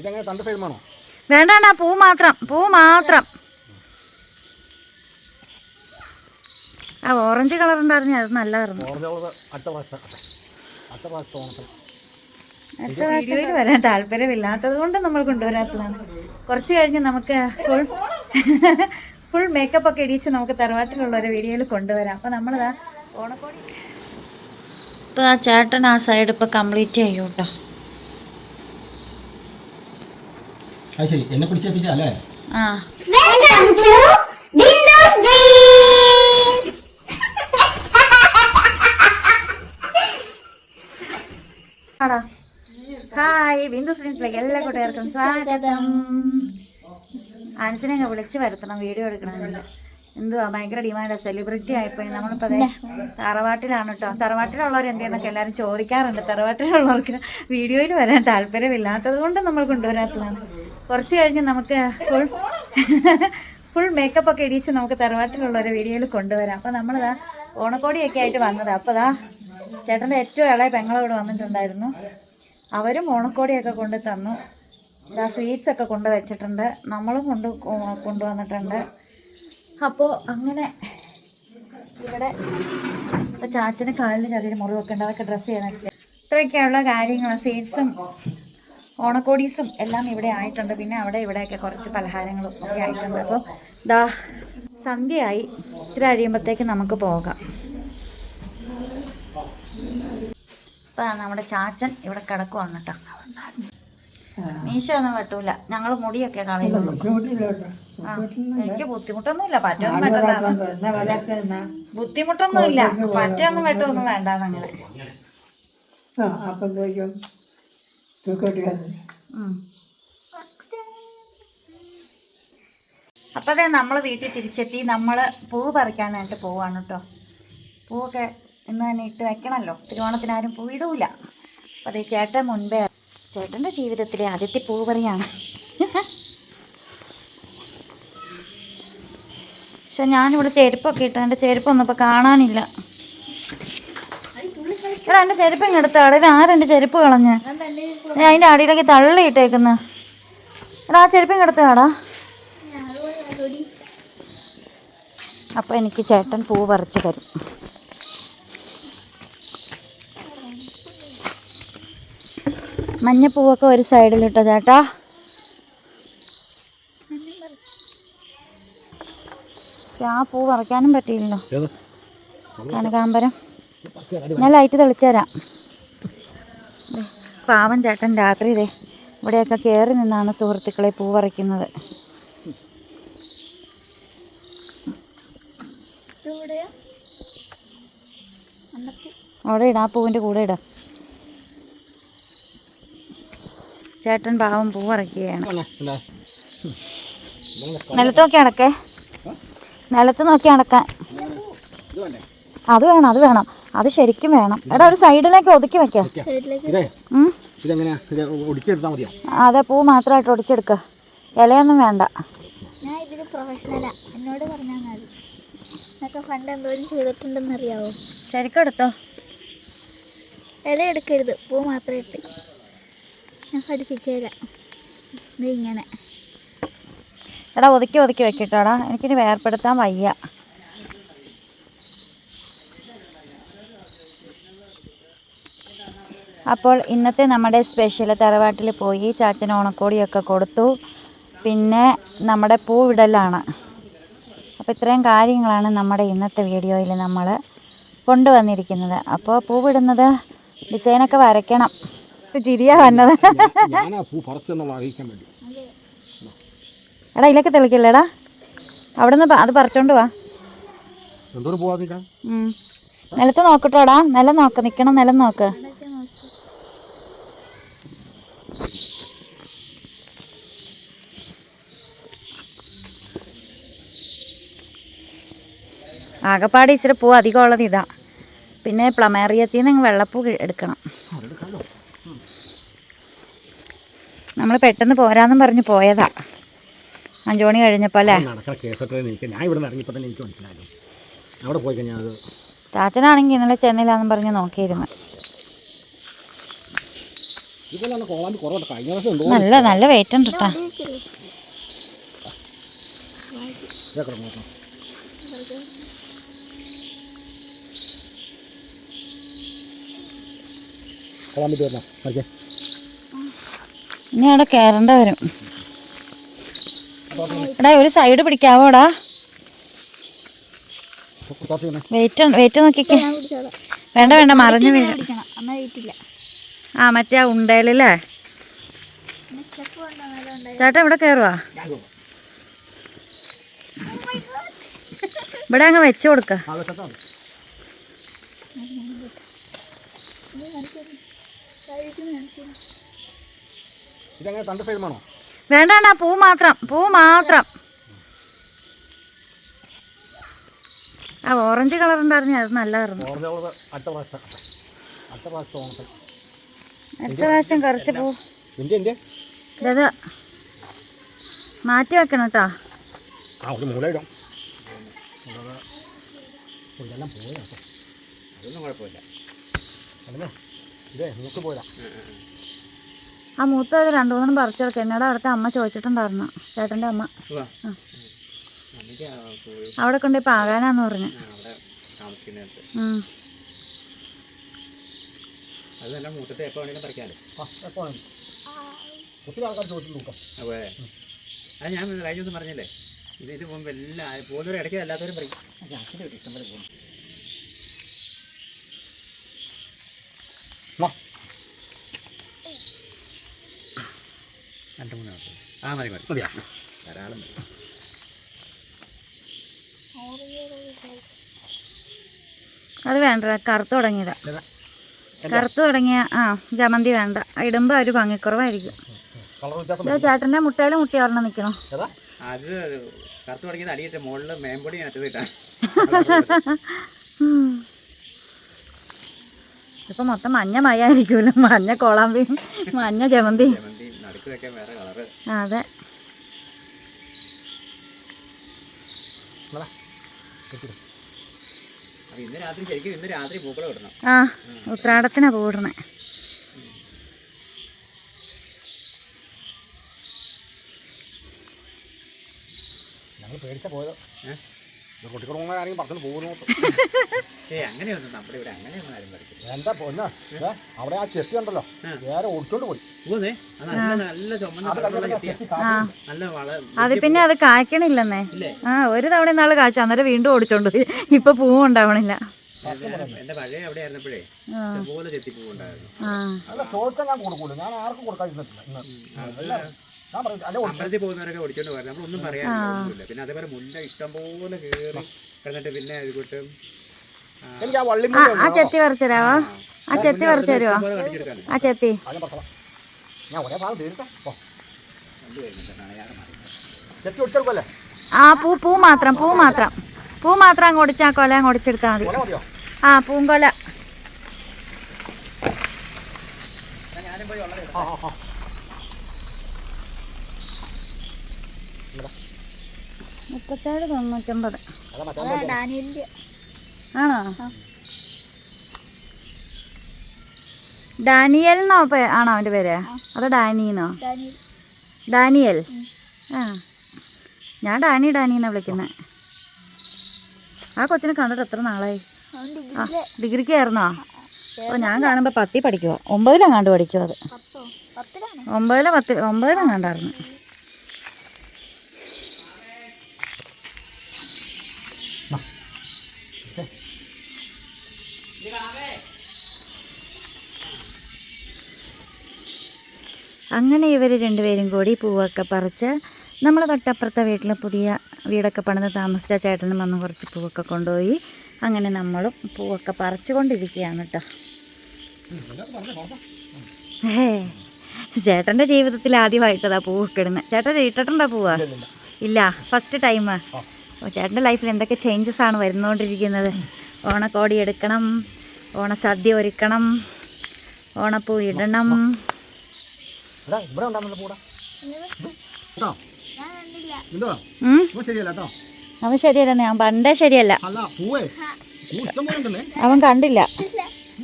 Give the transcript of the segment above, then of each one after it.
ഇതെങ്ങനെ തണ്ട് സൈഡ് വേണോ വേണ്ട പൂ മാത്രം പൂ മാത്രം. ആ ഓറഞ്ച് കളർ ഉണ്ടായിരുന്നു അത് നല്ലതായിരുന്നു. അടുത്ത പ്രാവശ്യം. വരാൻ താല്പര്യമില്ലാത്തത് കൊണ്ട് നമ്മൾ കൊണ്ടുവരാത്തതാണ്. കുറച്ച് കഴിഞ്ഞ് നമുക്ക് ഫുൾ ഫുൾ മേക്കപ്പ് ഒക്കെ ഇടിച്ച് നമുക്ക് തറവാട്ടിലുള്ള ഒരു വീഡിയോയിൽ കൊണ്ടുവരാം. അപ്പോൾ നമ്മളിതാ ഓണക്കോടി. ഇപ്പോൾ ആ ചേട്ടൻ ആ സൈഡ് ഇപ്പോൾ കംപ്ലീറ്റ് ചെയ്യും കേട്ടോ അത് ശരി. എന്നെ പിടിച്ചേപ്പിച്ച അല്ലേ? ആ. Welcome to windows! ആടാ ഹായ് ബിന്ദു സ്ട്രീംസിലേക്ക് എല്ലാ കൂട്ടുകാർക്കും സ്വാഗതം. ആൻസിനെ വിളിച്ചു വിളിച്ച് വരുത്തണം വീഡിയോ എടുക്കണമെങ്കിൽ എന്തുവാ ഭയങ്കര ഡിമാൻഡാണ് സെലിബ്രിറ്റി ആയിപ്പോയി. നമ്മളിപ്പോൾ അതെ തറവാട്ടിലാണ് കേട്ടോ. തറവാട്ടിലുള്ളവർ എന്തെന്നൊക്കെ എല്ലാവരും ചോദിക്കാറുണ്ട്. തറവാട്ടിലുള്ളവർക്ക് വീഡിയോയിൽ വരാൻ താല്പര്യമില്ലാത്തത് കൊണ്ട് നമ്മൾ കൊണ്ടുവരാത്തതാണ്. കുറച്ച് കഴിഞ്ഞ് നമുക്ക് ഫുൾ ഫുൾ മേക്കപ്പ് ഒക്കെ ഇടിച്ച് നമുക്ക് തറവാട്ടിലുള്ള ഒരു വീഡിയോയിൽ കൊണ്ടുവരാം. അപ്പോൾ നമ്മളിതാ ഓണക്കോടിയൊക്കെ ആയിട്ട് വന്നതാണ് അപ്പോൾ ഇതാ ചേട്ടന്റെ ഏറ്റവും ഇളയ പെങ്ങളോട് വന്നിട്ടുണ്ടായിരുന്നു. അവരും ഓണക്കോടിയൊക്കെ കൊണ്ട് തന്നു. ഇതാ സ്വീറ്റ്സ് ഒക്കെ കൊണ്ട് വെച്ചിട്ടുണ്ട്. നമ്മളും കൊണ്ട് കൊണ്ടുവന്നിട്ടുണ്ട് അപ്പോൾ അങ്ങനെ ഇവിടെ ഇപ്പോൾ ചാച്ചന് കാലിന് ചെറിയൊരു മുറിവൊക്കെ ഉണ്ട്. അതൊക്കെ ഡ്രസ്സ് ചെയ്യാനൊക്കെ ഇത്രയൊക്കെയുള്ള കാര്യങ്ങൾ സ്വീറ്റ്സും ഓണക്കോടീസും എല്ലാം ഇവിടെ ആയിട്ടുണ്ട്. പിന്നെ അവിടെ ഇവിടെയൊക്കെ കുറച്ച് പലഹാരങ്ങളും ഒക്കെ ആയിട്ടുണ്ട്. അപ്പോൾ ദാ സന്ധ്യയായി. ഇച്ചിരി കഴിയുമ്പോഴത്തേക്ക് നമുക്ക് പോകാം. ഇപ്പം നമ്മുടെ ചാച്ചൻ ഇവിടെ കിടക്കുവാണ് കേട്ടോ. മീശ ഒന്നും വെട്ടൂല. ഞങ്ങൾ മുടിയൊക്കെ കളയുള്ളൂ എനിക്ക് ബുദ്ധിമുട്ടൊന്നുമില്ല. പറ്റൊന്നും ബുദ്ധിമുട്ടൊന്നും ബുദ്ധിമുട്ടൊന്നുമില്ല. പറ്റൊന്നും വെട്ടൊന്നും വേണ്ട അപ്പോഴത്തേക്കും തൂക്കോട്ട് ഉം. അപ്പൊ അതെ നമ്മൾ വീട്ടിൽ തിരിച്ചെത്തി നമ്മൾ പൂ പറിക്കാനായിട്ട് പോവാണ് കേട്ടോ പൂവൊക്കെ ഇന്ന് തന്നെ ഇട്ട് വെക്കണമല്ലോ തിരുവോണത്തിന് ആരും പൂ ഇടൂല. അപ്പൊ അതേ ചേട്ടൻ മുൻപേ ചേട്ടന്റെ ജീവിതത്തിലെ ആദ്യത്തെ പൂ പറയാണ്. പക്ഷെ ഞാനിവിടെ ചെരുപ്പൊക്കെ ഇട്ടു എന്റെ ചെരുപ്പൊന്നും ഇപ്പോൾ കാണാനില്ല. എടാ എന്റെ ചെരുപ്പ് ഇങ്ങ് എടുത്താടെ ഇത് ആരെന്റെ ചെരുപ്പ് കളഞ്ഞ്? ഞാൻ അതിന്റെ അടിയിലേക്ക് തള്ളിയിട്ടേക്കുന്ന എടാ ആ ചെരുപ്പ് ഇങ്ങ് എടുത്താടാ അപ്പോൾ എനിക്ക് ചേട്ടൻ പൂ പറിച്ച് തരും. മഞ്ഞപ്പൂവൊക്കെ ഒരു സൈഡിലിട്ടോ ചേട്ടാ? പക്ഷെ ആ പൂ പറിക്കാനും പറ്റിയില്ലല്ലോ. കനകാമ്പരം ഞാൻ ലൈറ്റ് തെളിച്ചു തരാം ദേ, പാവം ചേട്ടൻ രാത്രി ഇതേ ഇവിടെയൊക്കെ കയറി നിന്നാണ് സുഹൃത്തുക്കളെ പൂ പറിക്കുന്നത്. അവിടെ ഇടാം ആ പൂവിന്റെ കൂടെ ഇടാം. ചേട്ടൻ പാവം പൂ പറിക്കുകയാണ്. നിലത്ത് നോക്കി അടക്കേ നിലത്ത് നോക്കി അടക്കാൻ അത് വേണം അത് വേണം. അത് ശരിക്കും വേണം. എടാ ഒരു സൈഡിലേക്ക് ഒതുക്കി വെക്കാം. അതെ പൂ മാത്രമായിട്ട് ഒടിച്ചെടുക്ക. ഇലയൊന്നും വേണ്ട. ഞാൻ ഇതിൽ പ്രൊഫഷണലാ എന്നോട് പറഞ്ഞാൽ മതി. എന്നൊക്കെ പണ്ട് എന്തോരം ചെയ്തിട്ടുണ്ടെന്ന് അറിയാവോ ശരിക്കും എടുത്തോ. ഇല എടുക്കരുത്. പൂ മാത്രം ഇട്ട്. ഞാൻ പഠിപ്പിച്ചു തരാം ഇത് ഇങ്ങനെ. എടാ ഒതുക്കി ഒതുക്കി വെക്കട്ടോടാ എനിക്കിനി വേർപ്പെടുത്താൻ വയ്യ. അപ്പോൾ ഇന്നത്തെ നമ്മുടെ സ്പെഷ്യൽ തറവാട്ടിൽ പോയി ചാച്ചന് ഓണക്കോടിയൊക്കെ കൊടുത്തു. പിന്നെ നമ്മുടെ പൂവിടലാണ്. അപ്പോൾ ഇത്രയും കാര്യങ്ങളാണ് നമ്മുടെ ഇന്നത്തെ വീഡിയോയിൽ നമ്മൾ കൊണ്ടുവന്നിരിക്കുന്നത്. അപ്പോൾ പൂവിടുന്നത് ഡിസൈനൊക്കെ വരയ്ക്കണം. ചിരിയാ വന്നത്. എടാ ഇതിലൊക്കെ തെളിക്കില്ലേടാ? അവിടെ നിന്ന് അത് പറിച്ചോണ്ട് വാ. നിലത്ത് നോക്കട്ടോടാ നിലം നോക്ക്. നിക്കണം നിലം നോക്ക്. ആകപ്പാട് ഇച്ചിരി പൂ അധികം ഉള്ളത് ഇതാ. പിന്നെ പ്ലമേറിയത്തിൽ നിന്ന് വെള്ളപ്പൂ എടുക്കണം. നമ്മൾ പെട്ടെന്ന് പോരാന്നും പറഞ്ഞ് പോയതാ. അഞ്ചു മണി കഴിഞ്ഞപ്പോൾ അല്ലേ ചാച്ചനാണെങ്കിൽ ഇന്നലെ ചെന്നില്ലാന്നും പറഞ്ഞ് നോക്കിയിരുന്നു. നല്ല നല്ല വെയിറ്റ് ഉണ്ട് കേട്ടോ നോക്കണം കോളാമ്പി തീർന്നോ ഇനി അവിടെ കയറേണ്ട വരും. എടാ ഒരു സൈഡ് പിടിക്കാവോടാ? വെയിറ്റ് വെയിറ്റ് നോക്കിക്കേ. വേണ്ട വേണ്ട മറിഞ്ഞു വീഴ. ആ മറ്റേ ആ ഉണ്ടേലല്ലേ ചേട്ടാ ഇവിടെ കയറുവാ ഇവിടെ അങ്ങ് വെച്ചു കൊടുക്ക ആ വെച്ചാൽ ഇതെങ്ങനെ തണ്ട് സൈഡ് വേണോ വേണ്ട പൂ മാത്രം പൂ മാത്രം. ആ ഓറഞ്ച് കളർ ഉണ്ടായിരുന്നു അത് നല്ലതായിരുന്നു. അടുത്ത പ്രാവശ്യം. കുറച്ച് പൂ. ഇത് മാറ്റി വെക്കണം കേട്ടോ അതൊന്നും കുഴപ്പമില്ല. ഇതേ മൂക്ക് പോയതാ ആ മൂത്ത ഒരു രണ്ടു മൂന്നും പറിച്ചെടുക്ക. എന്നോട് അവിടുത്തെ അമ്മ ചോദിച്ചിട്ടുണ്ടായിരുന്നു. ചേട്ടന്റെ അമ്മ. അവിടെ കൊണ്ടുപോയി പാകാനാന്ന് പറഞ്ഞു. അത് ഞാൻ കഴിഞ്ഞ ദിവസം പറഞ്ഞില്ലേ? ഇത് ഇത് പോകുമ്പോൾ എല്ലാം പോലും ഇടയ്ക്ക് അല്ലാത്തവരും പറയും "ആ, അച്ഛന്റെ വീട്ടിൽ ഇഷ്ടം പോലെ പോകുന്നു വാ രണ്ട് മൂന്ന് ആ മതി മതി. മതിയാ. ധാരാളം മതി. അത് വേണ്ട കറുത്ത് തുടങ്ങിയതാ? കറുത്ത് തുടങ്ങിയ ആ ജമന്തി വേണ്ട. ഇടുമ്പോൾ ഒരു ഭംഗിക്കുറവായിരിക്കും. കളർ മുട്ടയിൽ ഇതാ ചേട്ടന്റെ മുട്ടയിൽ മുട്ടി ഒരെണ്ണം നിൽക്കണോ അത് കറുത്ത് തുടങ്ങിയത് അടിയിട്ട് മുകളിൽ മേമ്പൊടി അറ്റത്ത് ഇപ്പൊ മൊത്തം മഞ്ഞ മയായിരിക്കുമല്ലോ മഞ്ഞ കോളാമ്പിയും മഞ്ഞ ജമന്തി അതെ. എന്നാ വെച്ചിട്ട് രാത്രി ശരിക്കും ഇന്ന് രാത്രി പൂക്കളം ഇടണം. ആ ഉത്രാടത്തിനാ പൂവിടണേ ഞങ്ങൾ പേടിച്ച പോയതോ. ഏഹ് ഇത് കൊട്ടിക്കുറങ്ങ ആരെങ്കിലും പറഞ്ഞു പോകുന്നു. ഏയ് അങ്ങനെയൊന്നും നമ്മുടെ ഇവിടെ അങ്ങനെയൊന്നും ആരും പറിക്കില്ല എന്താ പൊന്ന? ഏ, അവിടെ ആ ചെത്തി ഉണ്ടല്ലോ. വേറെ ഒടിച്ചോണ്ട് പോയി. അത് പിന്നെ അത് കായ്ക്കണില്ലെന്നേ? ആ ഒരു തവണ നാൾ കാച്ചു അന്നേരം വീണ്ടും ഓടിച്ചോണ്ട് പോയി. ഇപ്പൊ പൂവും ഉണ്ടാവണില്ല. എന്റെ പഴയ അവിടെ ആയിരുന്നപ്പോഴേ ആ. ഇഷ്ടംപോലെ ചെത്തി പൂവുണ്ടായിരുന്നു ആ. അല്ല ചോദിച്ചാൽ ഞാൻ കൊടുക്കൂല. ഞാൻ ആർക്കും കൊടുക്കാതിരുന്നിട്ടില്ല. അമ്പലത്തിൽ പോകുന്നവരൊക്കെ ഓടിച്ചോണ്ട് പോയത് നമ്മളൊന്നും പറയാനൊന്നുമില്ല പിന്നെ അതേപോലെ മുല്ല ഇഷ്ടം പോലെ കേറി കിടന്നിട്ട് പിന്നെ അതുകൊണ്ട് ആ. വള്ളി ആ ആ ചെത്തി പറിച്ചു തരാവോ ആ ചെത്തി പറിച്ചു കടിച്ചെടുക്കാൻ ആ ചെത്തി. ആ പൂ. പൂ മാത്രം പൂ മാത്രം. പൂ മാത്രം അങ്ങ് ഒടിച്ചാൽ കൊല അങ്ങ് ഒടിച്ചെടുത്താൽ മതി. കൊല മതിയോ? ആ പൂങ്കൊല ആ ആ ആ മുപ്പത്തേഴ് തൊണ്ണൂറ്റൊമ്പത്. ആണോ? ഡാനിയൽ എന്നോ പേ- ആണോ അവന്റെ പേര്? അതോ ഡാനിന്നോ? ഡാനിയൽ. ഡാനിയൽ? ആ. ഞാൻ ഡാനി ഡാനി എന്നാ വിളിക്കുന്നത് ആ കൊച്ചിനെ കണ്ടിട്ട് എത്ര നാളായി? അവൻ ആ ഡിഗ്രിയിലെ ഡിഗ്രിക്ക് ആയിരുന്നോ അപ്പോൾ ഞാൻ കാണുമ്പോൾ പത്തി പഠിക്കുക ഒമ്പതിലെങ്ങാണ്ട് പഠിക്കുക അത്. ഒമ്പതിലോ പത്തി ഒമ്പതിലോ കണ്ടായിരുന്നു ഒമ്പതിലെങ്ങാണ്ടായിരുന്നു അങ്ങനെ ഇവർ രണ്ടുപേരും കൂടി പൂവൊക്കെ പറിച്ച് നമ്മൾ തൊട്ടപ്പുറത്തെ വീട്ടിൽ പുതിയ വീടൊക്കെ പണിത് താമസിച്ച ചേട്ടനും വന്ന് കുറച്ച് പൂവൊക്കെ കൊണ്ടുപോയി. അങ്ങനെ നമ്മളും പൂവൊക്കെ പറിച്ചുകൊണ്ടിരിക്കുകയാണ് കേട്ടോ. ഏ ചേട്ടന്റെ ജീവിതത്തിൽ ആദ്യമായിട്ടതാ പൂവൊക്കെ ഇടുന്നത് ചേട്ടൻ ഇട്ടിട്ടുണ്ടോ പൂവാ? ഇല്ല ഫസ്റ്റ് ടൈം ഓ ചേട്ടന്റെ ലൈഫിൽ എന്തൊക്കെ ചേഞ്ചസ് ആണ് വരുന്നുകൊണ്ടിരിക്കുന്നത് ഓണക്കോടി എടുക്കണം ഓണസദ്യ ഒരുക്കണം ഓണപ്പൂ ഇടണം. ഇവിടെ കേട്ടോ? എന്തോ ശരിയല്ല കേട്ടോ. അവൻ ശരിയല്ല ഞാൻ പണ്ടേ ശരിയല്ല. അവൻ കണ്ടില്ല.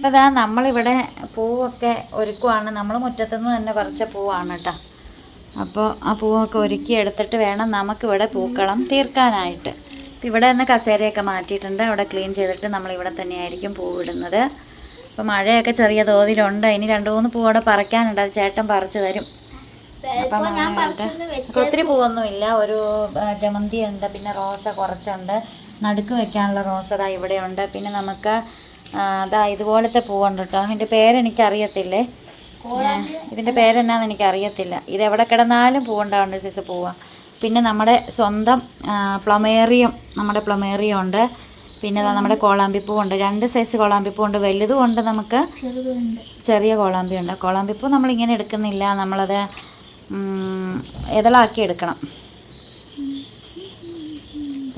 അതാ നമ്മളിവിടെ പൂവൊക്കെ ഒരുക്കുവാണ്. നമ്മൾ മുറ്റത്തുനിന്ന് തന്നെ പറിച്ച പൂവാണ് കേട്ടോ. അപ്പോൾ ആ പൂവൊക്കെ ഒരുക്കി എടുത്തിട്ട് വേണം നമുക്കിവിടെ പൂക്കളം തീർക്കാനായിട്ട്. ഇവിടെ തന്നെ കസേരയൊക്കെ മാറ്റിയിട്ടുണ്ട്. അവിടെ ക്ലീൻ ചെയ്തിട്ട് നമ്മൾ ഇവിടെ തന്നെയായിരിക്കും പൂവിടുന്നത്. അപ്പോൾ മഴയൊക്കെ ചെറിയ തോതിലുണ്ട്. ഇനി രണ്ട് മൂന്ന് പൂവോടെ പറിക്കാനുണ്ട്. അത് ചേട്ടൻ പറിച്ചു തരും. അപ്പം ഒത്തിരി പൂവൊന്നുമില്ല ഒരു ജമന്തി ഉണ്ട് പിന്നെ റോസ കുറച്ചുണ്ട്. നടുക്ക് വെക്കാനുള്ള റോസ ഇവിടെ ഉണ്ട് പിന്നെ നമുക്ക് അതാ ഇതുപോലത്തെ പൂവുണ്ട് കേട്ടോ. അതിന്റെ പേരെനിക്കറിയത്തില്ലേ ഇതിന്റെ പേരെന്നാന്ന് എനിക്കറിയത്തില്ല. ഇത് എവിടെ കിടന്നാലും പൂവുണ്ടാവുണ്ട് സിസ് പൂവാണ് പിന്നെ നമ്മുടെ സ്വന്തം പ്ലമേറിയം നമ്മുടെ പ്ലമേറിയം ഉണ്ട്. പിന്നെ നമ്മുടെ കോളാമ്പിപ്പൂവുണ്ട് രണ്ട് സൈസ് കോളാമ്പിപ്പൂവുണ്ട് വലുതും ഉണ്ട് നമുക്ക്. ചെറിയ കോളാമ്പിയുണ്ട് കോളാമ്പിപ്പൂ നമ്മളിങ്ങനെ എടുക്കുന്നില്ല. നമ്മളത് ഇതളാക്കി എടുക്കണം.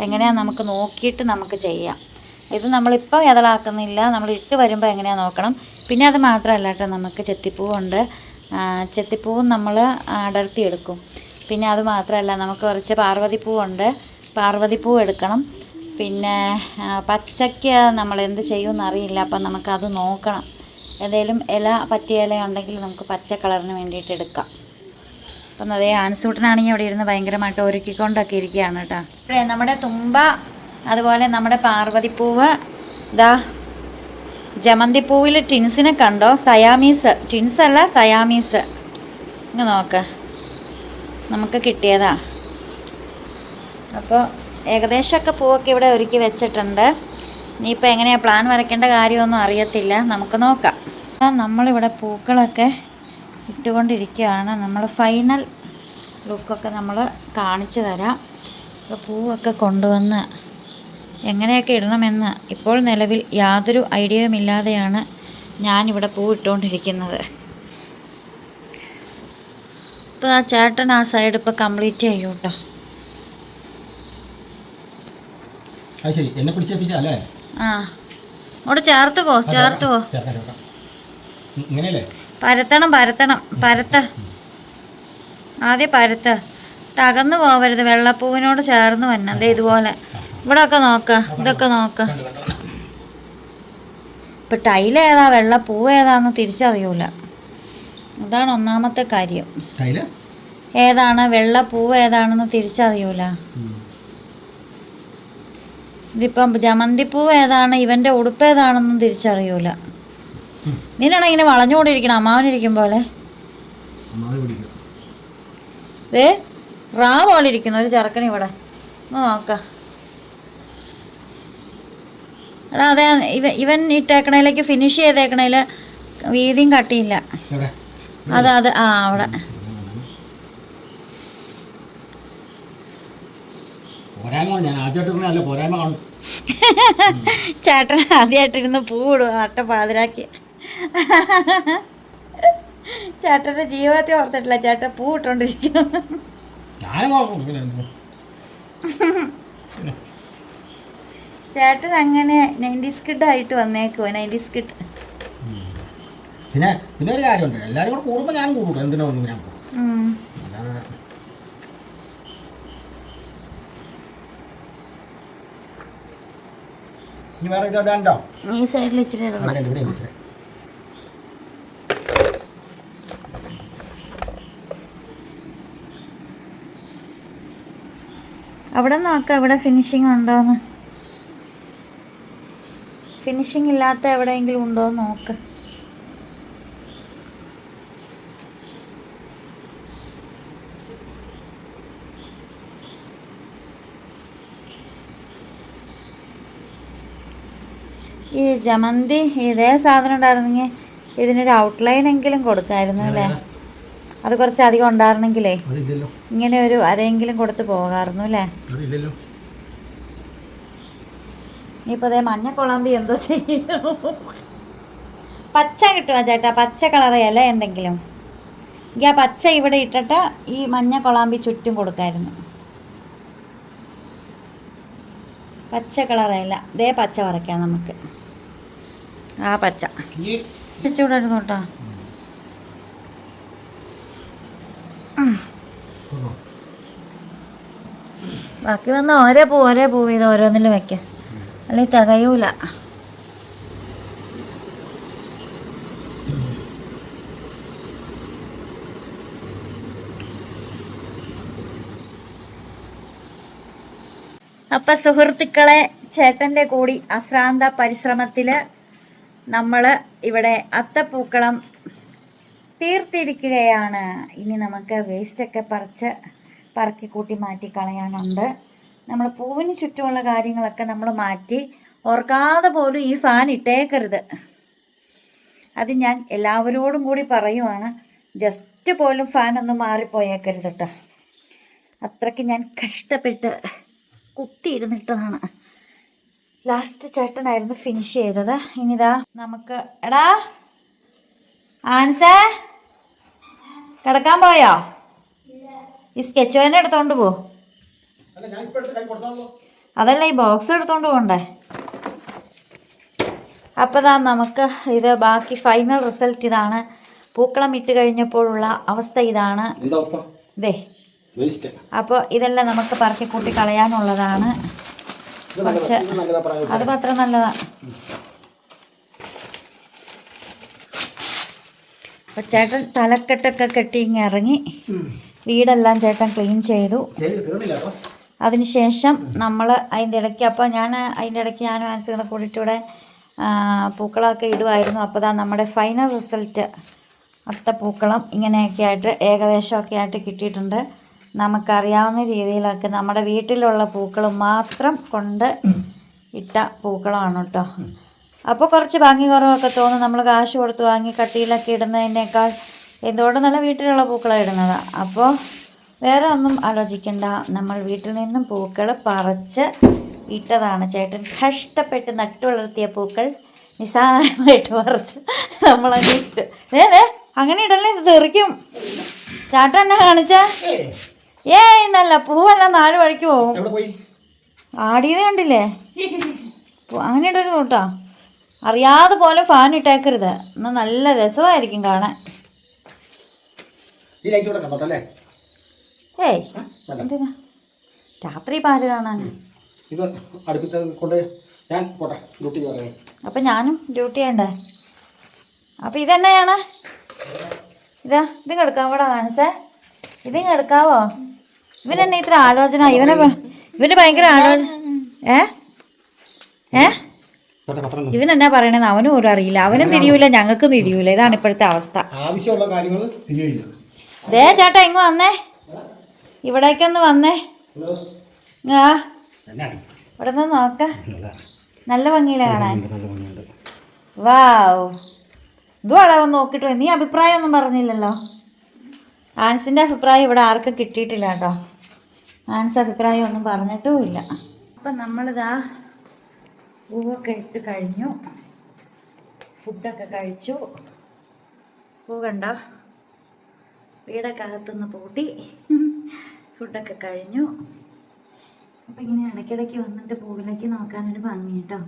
എങ്ങനെയാ നമുക്ക് നോക്കിയിട്ട് നമുക്ക് ചെയ്യാം. ഇത് നമ്മളിപ്പോൾ ഇതളാക്കുന്നില്ല. നമ്മൾ ഇട്ട് വരുമ്പോൾ എങ്ങനെയാ നോക്കണം. പിന്നെ അത് മാത്രമല്ല കേട്ടോ നമുക്ക് ചെത്തിപ്പൂവുണ്ട് ചെത്തിപ്പൂവും നമ്മൾ അടർത്തിയെടുക്കും പിന്നെ അത് മാത്രമല്ല നമുക്ക് കുറച്ച് പാർവതിപ്പൂവുണ്ട് പാർവതിപ്പൂ എടുക്കണം. പിന്നെ പച്ചയ്ക്ക് നമ്മൾ എന്ത് ചെയ്യുമെന്ന് അറിയില്ല. അപ്പം നമുക്കത് നോക്കണം. ഏതെങ്കിലും ഇല പറ്റിയ ഇല ഉണ്ടെങ്കിൽ നമുക്ക് പച്ച കളറിന് വേണ്ടിയിട്ട് എടുക്കാം. അപ്പം അതേ ആൻസൂട്ടനാണെങ്കിൽ അവിടെ ഇരുന്ന് ഭയങ്കരമായിട്ട് ഒരുക്കിക്കൊണ്ടൊക്കെ ഇരിക്കുകയാണ് കേട്ടോ. ഇവിടെ നമ്മുടെ തുമ്പ അതുപോലെ നമ്മുടെ പാർവതിപ്പൂവ് ജമന്തി ജമന്തിപ്പൂവിൽ ടിൻസിനെ കണ്ടോ? സയാമീസ്. ടിൻസ് അല്ല സയാമീസ്. ഇങ്ങ് നോക്ക്. നമുക്ക് കിട്ടിയതാ. അപ്പോൾ ഏകദേശമൊക്കെ പൂവൊക്കെ ഇവിടെ ഒരുക്കി വെച്ചിട്ടുണ്ട്. ഇനിയിപ്പോൾ എങ്ങനെയാണ് പ്ലാൻ വരയ്ക്കേണ്ട കാര്യമൊന്നും അറിയത്തില്ല. നമുക്ക് നോക്കാം. നമ്മളിവിടെ പൂക്കളൊക്കെ ഇട്ടുകൊണ്ടിരിക്കുകയാണ്. നമ്മൾ ഫൈനൽ ലുക്കൊക്കെ നമ്മൾ കാണിച്ചു തരാം. ഇപ്പോൾ പൂവൊക്കെ കൊണ്ടുവന്ന് എങ്ങനെയൊക്കെ ഇടണമെന്ന് ഇപ്പോൾ നിലവിൽ യാതൊരു ഐഡിയയുമില്ലാതെയാണ് ഞാനിവിടെ പൂ ഇട്ടുകൊണ്ടിരിക്കുന്നത്. ഇപ്പോൾ ആ ചേട്ടൻ ആ സൈഡ് ഇപ്പോൾ കംപ്ലീറ്റ് ചെയ്യും കേട്ടോ അത് ശരി എന്നെ പിടിച്ചേപ്പിച്ചല്ലേ ആ. അവിടെ ചേർത്ത് പോ ചേർത്ത് പോ. ഇങ്ങനെയല്ലേ? പരത്തണം പരത്തണം പരത്ത. ആദ്യം പരത്ത. അകന്നു പോവരുത് വെള്ളപ്പൂവിനോട് ചേർന്ന് വരണം. ഇതുപോലെ. ഇവിടെ ഒക്കെ നോക്ക ഇതൊക്കെ നോക്ക. ഇപ്പൊ ടൈൽ ഏതാ വെള്ളപ്പൂവ് ഏതാന്ന് തിരിച്ചറിയൂല. അതാണ് ഒന്നാമത്തെ കാര്യം. ഏതാണ് വെള്ളപ്പൂവ് ഏതാണെന്ന് തിരിച്ചറിയൂല. ഇതിപ്പം ജമന്തിപ്പൂവ് ഏതാണ് ഇവന്റെ ഉടുപ്പ് ഏതാണെന്നും തിരിച്ചറിയൂല. നീനാണ് ഇങ്ങനെ വളഞ്ഞുകൊണ്ടിരിക്കണം? അമ്മാവനിരിക്കും പോലെ. ഏ റാ പോലെ ഇരിക്കുന്നു ഒരു ചെറുക്കൻ ഇവിടെ. നോക്ക. എടാ അതെ ഇവ ഇവൻ ഇട്ടേക്കണേലേക്ക് ഫിനിഷ് ചെയ്തേക്കണേൽ വീതിയും കട്ടിയില്ല. അതെ അത് ആ അവിടെ. പോരായ്മ ഞാൻ ആദ്യമായിട്ട് അല്ല പോരായ്മ കാണും. ചേട്ടൻ ആദ്യമായിട്ടിരുന്ന് പൂവിടും നട്ട പാതിരാക്കി. ചേട്ടന്റെ ജീവിതത്തെ ഓർത്തിട്ടില്ല ചേട്ടൻ പൂ ഇട്ടോണ്ടിരിക്കും? ചേട്ടൻ അങ്ങനെ നയന്റീസ് കിഡ് ആയിട്ട് വന്നേക്കുവോ നയന്റീസ് കിഡ് പിന്നെ പിന്നെ ഒരു കാര്യമുണ്ട് എല്ലാവരും കൂടെ കൂടുമ്പോൾ ഞാൻ കൂടും എന്തിനാ ഒന്നും ഞാൻ ഇനി വേറെ ഈ സൈഡിൽ ഇച്ചിരി ഇടണം. അവിടെ ഇവിടെ വെച്ചേ അവിടെ നോക്കാം ഇവിടെ ഫിനിഷിംഗ് ഉണ്ടോന്ന്. ഫിനിഷിംഗ് ഇല്ലാത്ത എവിടെയെങ്കിലും ഉണ്ടോ എന്ന് നോക്ക്. ഈ ജമന്തി ഇതേ സാധനം ഉണ്ടായിരുന്നെങ്കിൽ ഇതിനൊരു ഔട്ട്ലൈൻ എങ്കിലും കൊടുക്കായിരുന്നു അല്ലേ? അത്. കുറച്ച് അധികം ഉണ്ടായിരുന്നെങ്കിലേ ഇങ്ങനെ ഒരു അരയെങ്കിലും കൊടുത്ത് പോകാറുന്നു അല്ലേ? ഇപ്പൊ ഇനിയിപ്പോൾ അതേ മഞ്ഞ കൊളാമ്പി എന്തോ ചെയ്യുന്നു. പച്ച കിട്ടുമോ ചേട്ടാ പച്ച കളറ് ഇല എന്തെങ്കിലും. എനിക്ക് ആ പച്ച ഇവിടെ ഇട്ടിട്ട് ഈ മഞ്ഞ കൊളാമ്പി ചുറ്റും കൊടുക്കായിരുന്നു. പച്ച കളറ് ഇല. ഇതേ പച്ച വരയ്ക്കാം നമുക്ക്. ആ പച്ച. ചൂടായിരുന്നു കേട്ടോ ബാക്കി വന്ന ഓരോ പൂ ഓരോ പൂ ചെയ്ത് ഓരോന്നിൽ വെക്ക. അല്ലെങ്കിൽ തകയൂല. അപ്പൊ സുഹൃത്തുക്കളെ ചേട്ടന്റെ കൂടി അശ്രാന്ത പരിശ്രമത്തിൽ നമ്മൾ ഇവിടെ അത്തപ്പൂക്കളം തീർത്തിരിക്കുകയാണ്. ഇനി നമുക്ക് വേസ്റ്റൊക്കെ പറിച്ച് പറക്കി കൂട്ടി മാറ്റി കളയാനുണ്ട്. നമ്മൾ പൂവിന് ചുറ്റുമുള്ള കാര്യങ്ങളൊക്കെ നമ്മൾ മാറ്റി ഓർക്കാതെ പോലും ഈ ഫാൻ ഇട്ടേക്കരുത്. അത് ഞാൻ എല്ലാവരോടും കൂടി പറയുവാണ്. ജസ്റ്റ് പോലും ഫാൻ ഒന്ന് മാറിപ്പോയേക്കരുത് കേട്ടോ അത്രയ്ക്ക് ഞാൻ കഷ്ടപ്പെട്ട് കുത്തിയിരുന്നിട്ടതാണ്. ലാസ്റ്റ് ചേട്ടനായിരുന്നു ഫിനിഷ് ചെയ്തത്. ഇനിതാ നമുക്ക് എടാ ആൻസേ കിടക്കാൻ പോയോ? ഈ സ്കെച്ച് പേന എടുത്തോണ്ട് പോ. അതല്ല ഈ ബോക്സ് എടുത്തോണ്ട് പോണ്ടേ. അപ്പോൾ ദാ നമുക്ക് ഇത് ബാക്കി ഫൈനൽ റിസൾട്ട് ഇതാണ്. പൂക്കളം ഇട്ട് കഴിഞ്ഞപ്പോഴുള്ള അവസ്ഥ ഇതാണ്. അപ്പൊ ഇതേ അപ്പോൾ ഇതെല്ലാം നമുക്ക് പറക്കി കൂട്ടി കളയാനുള്ളതാണ്. ഇത് അത് ഇത് നല്ലതാ അപ്പൊ ചേട്ടൻ തലക്കെട്ടൊക്കെ കെട്ടി ഇങ്ങ് ഇറങ്ങി. വീടെല്ലാം ചേട്ടൻ ക്ലീൻ ചെയ്തു. അതിനുശേഷം നമ്മൾ അതിന്റെ ഇടയ്ക്ക് അപ്പോൾ ഞാൻ അതിന്റെ ഇടയ്ക്ക് ഞാൻ ആൻസികളെ കൂടിയിട്ട് ഇവിടെ ആ, പൂക്കളമൊക്കെ ഇടുമായിരുന്നു അപ്പോൾ ദാ നമ്മുടെ ഫൈനൽ റിസൾട്ട് അത്തപ്പൂക്കളം ഇങ്ങനെയൊക്കെ ആയിട്ട് ഏകദേശമൊക്കെ ആയിട്ട് കിട്ടിയിട്ടുണ്ട്. നമുക്കറിയാവുന്ന രീതിയിലൊക്കെ നമ്മുടെ വീട്ടിലുള്ള പൂക്കൾ മാത്രം കൊണ്ട് ഇട്ട പൂക്കളാണ് കേട്ടോ. അപ്പോൾ കുറച്ച് ഭംഗി കുറവൊക്കെ തോന്നും. നമ്മൾ കാശ് കൊടുത്ത് വാങ്ങി കട്ടിയിലൊക്കെ ഇടുന്നതിനേക്കാൾ എന്തുകൊണ്ട് നല്ല വീട്ടിലുള്ള പൂക്കളാണ് ഇടുന്നത്. അപ്പോൾ വേറെ ഒന്നും ആലോചിക്കണ്ട. നമ്മൾ വീട്ടിൽ നിന്നും പൂക്കൾ പറിച്ച് ഇട്ടതാണ്. ചേട്ടൻ കഷ്ടപ്പെട്ട് നട്ടു വളർത്തിയ പൂക്കൾ നിസ്സാരമായിട്ട് പറിച്ച് നമ്മളങ്ങ് ഇട്ട്. ദേ, അങ്ങനെ ഇടല്ലേ? തെറിക്കും. ചേട്ടൻ എന്നെ കാണിച്ച? ഏയ്, നല്ല പൂവല്ല നാല് വഴിക്ക് പോയി? ആടിയത് കണ്ടില്ലേ? അങ്ങനെ ഇടരുത് നോട്ടാ. അറിയാതെ പോലെ ഫാൻ ഇട്ടേക്കരുത്. എന്നാൽ നല്ല രസമായിരിക്കും കാണാൻ. ഏയ് എന്തിനാ? രാത്രി പാൽ കാണാൻ. ഇത് അടുപ്പിട്ട് കൊണ്ട് ഞാൻ പോട്ടെ ഡ്യൂട്ടി അപ്പം ഞാനും ഡ്യൂട്ടി ചെയ്യണ്ടേ? അപ്പം ഇതെന്നെയാണ്? ഇതാ ഇതും കിടക്കാം. ഇവിടെ കാണിച്ചേ ഇതും കിടക്കാവോ? ഇവനെന്നെ ഇത്ര ആലോചന ഇവനെ ഇവന് ഭയങ്കര ആലോചന ഏ? ഏ? ഇവനെന്നാ പറയണെന്ന് അവനും പോലും അറിയില്ല. അവനും തിരിയൂല ഞങ്ങൾക്കും തിരിയൂല. ഇതാണ് ഇപ്പോഴത്തെ അവസ്ഥ. ആവശ്യമുള്ള കാര്യങ്ങൾ ദേ ചേട്ടാ ഇങ്ങ് വന്നേ. ഇവിടേക്കൊന്ന് വന്നേ. ആ. ഇവിടെ നിന്ന് നോക്ക. നല്ല നല്ല കാണാൻ. വാവ്. ഇതും അളവ് നോക്കിട്ടു. നീ അഭിപ്രായം ഒന്നും പറഞ്ഞില്ലല്ലോ. ആൻസിന്റെ അഭിപ്രായം ഇവിടെ ആർക്കും കിട്ടിയിട്ടില്ല കേട്ടോ. ആൻസ് അഭിപ്രായം ഒന്നും പറഞ്ഞിട്ടും ഇല്ല അപ്പം നമ്മളിതാ പൂവൊക്കെ ഇട്ട് കഴിഞ്ഞു. ഫുഡൊക്കെ കഴിച്ചു. പൂ കണ്ട? വീടൊക്കെ അകത്തുനിന്ന് പൂട്ടി. ഫുഡൊക്കെ കഴിഞ്ഞു. അപ്പം ഇങ്ങനെ ഇടയ്ക്കിടയ്ക്ക് വന്നിട്ട് പൂവിലേക്ക് നോക്കാനൊരു ഭംഗി കേട്ടോ.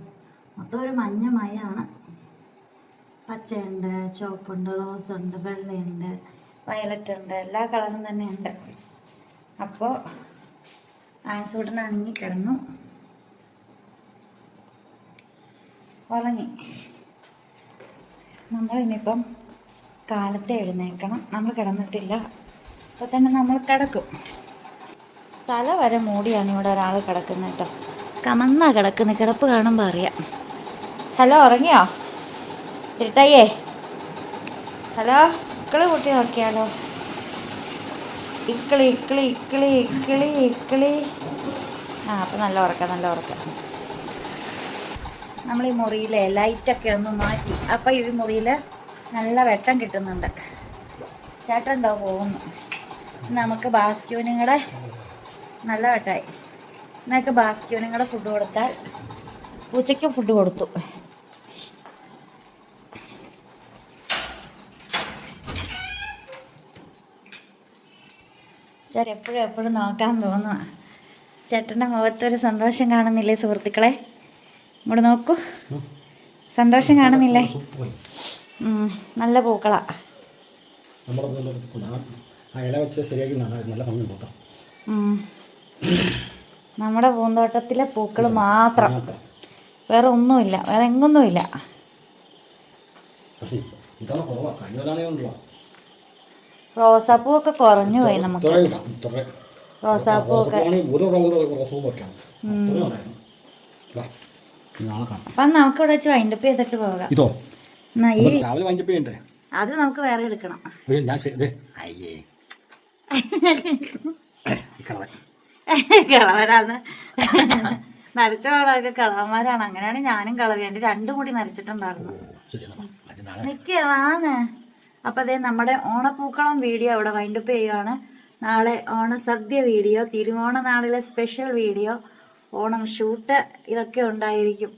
മൊത്തം ഒരു മഞ്ഞ മയാണ് പച്ചയുണ്ട് ചുവപ്പുണ്ട് ഉണ്ട് വെള്ളയുണ്ട് വയലറ്റ് ഉണ്ട് എല്ലാ കളറും തന്നെ ഉണ്ട് അപ്പോൾ ആൻസൂട്ടിന് അണങ്ങി കിടന്നു. ഉറങ്ങി. നമ്മളിനിയിപ്പം കാലത്തെ എഴുന്നേക്കണം നമ്മൾ കിടന്നിട്ടില്ല. അപ്പോൾ തന്നെ നമ്മൾ കിടക്കും. തല വരെ മൂടിയാണ് ഇവിടെ ഒരാൾ കിടക്കുന്നത് കേട്ടോ. കമന്നാ കിടക്കുന്നത്. കിടപ്പ് കാണുമ്പോൾ അറിയാം. ഹലോ ഉറങ്ങിയോ? ഇരുട്ടായേ ഹലോ മക്കൾ കൂട്ടി നോക്കിയാലോ? ഇക്കിളി ഇക്കിളി ഇക്കിളി ഇക്കിളി ഇക്കിളി. ആ അപ്പം നല്ല ഉറക്കം നല്ല ഉറക്കം. നമ്മൾ ഈ മുറിയിലെ ലൈറ്റൊക്കെ ഒന്ന് മാറ്റി. അപ്പം ഈ മുറിയിൽ നല്ല വെട്ടം കിട്ടുന്നുണ്ട്. ചേട്ടൻ എന്തോ പോകുന്നു. നമുക്ക് ബാസ്ക്യൂനും കൂടെ നല്ല വെട്ടായി. എന്നൊക്കെ ബാസ്ക്യൂനും കൂടെ ഫുഡ് കൊടുത്താൽ പൂച്ചയ്ക്കും ഫുഡ് കൊടുത്തു. ചേട്ടൻ എപ്പോഴും എപ്പോഴും നോക്കാൻ തോന്നുക ചേട്ടന്റെ മുഖത്തൊരു സന്തോഷം കാണുന്നില്ലേ സുഹൃത്തുക്കളെ? ഇങ്ങോട്ട് നോക്കൂ. സന്തോഷം കാണുന്നില്ലേ? നല്ല പൂക്കളാ. നമ്മുടെ പൂന്തോട്ടത്തിലെ പൂക്കൾ മാത്രം. മാത്രം വേറെ ഒന്നുമില്ല വേറെ എങ്ങൊന്നുമില്ല. ഉണ്ടല്ലോ റോസാപ്പൂവൊക്കെ കുറഞ്ഞു പോയി നമുക്ക്. റോസാപ്പൂ അപ്പം നമുക്ക് ഇവിടെ വെച്ച് വൈൻഡപ്പ് ചെയ്തിട്ട് പോകാം. ഇതോ? അത് നമുക്ക് വേറെ എടുക്കണം. കളവരാന്ന്. നരച്ച വളമൊക്കെ കളവന്മാരാണ്. അങ്ങനെയാണ് ഞാനും കളവി. എന്റെ രണ്ടും കൂടി നരച്ചിട്ടുണ്ടായിരുന്നു. നിക്കേ എന്നാ. അത് നാളെ അപ്പം അതേ നമ്മുടെ ഓണപ്പൂക്കളം വീഡിയോ അവിടെ വൈൻഡപ്പ് ചെയ്യുകയാണ് നാളെ ഓണസദ്യ വീഡിയോ തിരുവോണ നാളിലെ സ്പെഷ്യൽ വീഡിയോ ഓണം ഷൂട്ട് ഇതൊക്കെ ഉണ്ടായിരിക്കും.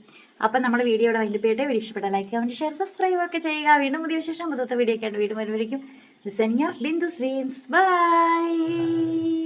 അപ്പം നമ്മൾ വീഡിയോ ഇവിടെ വൈൻഡപ്പ് ചെയ്യട്ടെ. Video like comment share subscribe ഒക്കെ ചെയ്യുക. വീണ്ടും പുതിയ വിശേഷം പുതിയ വീഡിയോ ഒക്കെ ആയിട്ട് വീണ്ടും വരുമായിരിക്കും ബിന്ദു സ്ട്രീംസ് ബൈ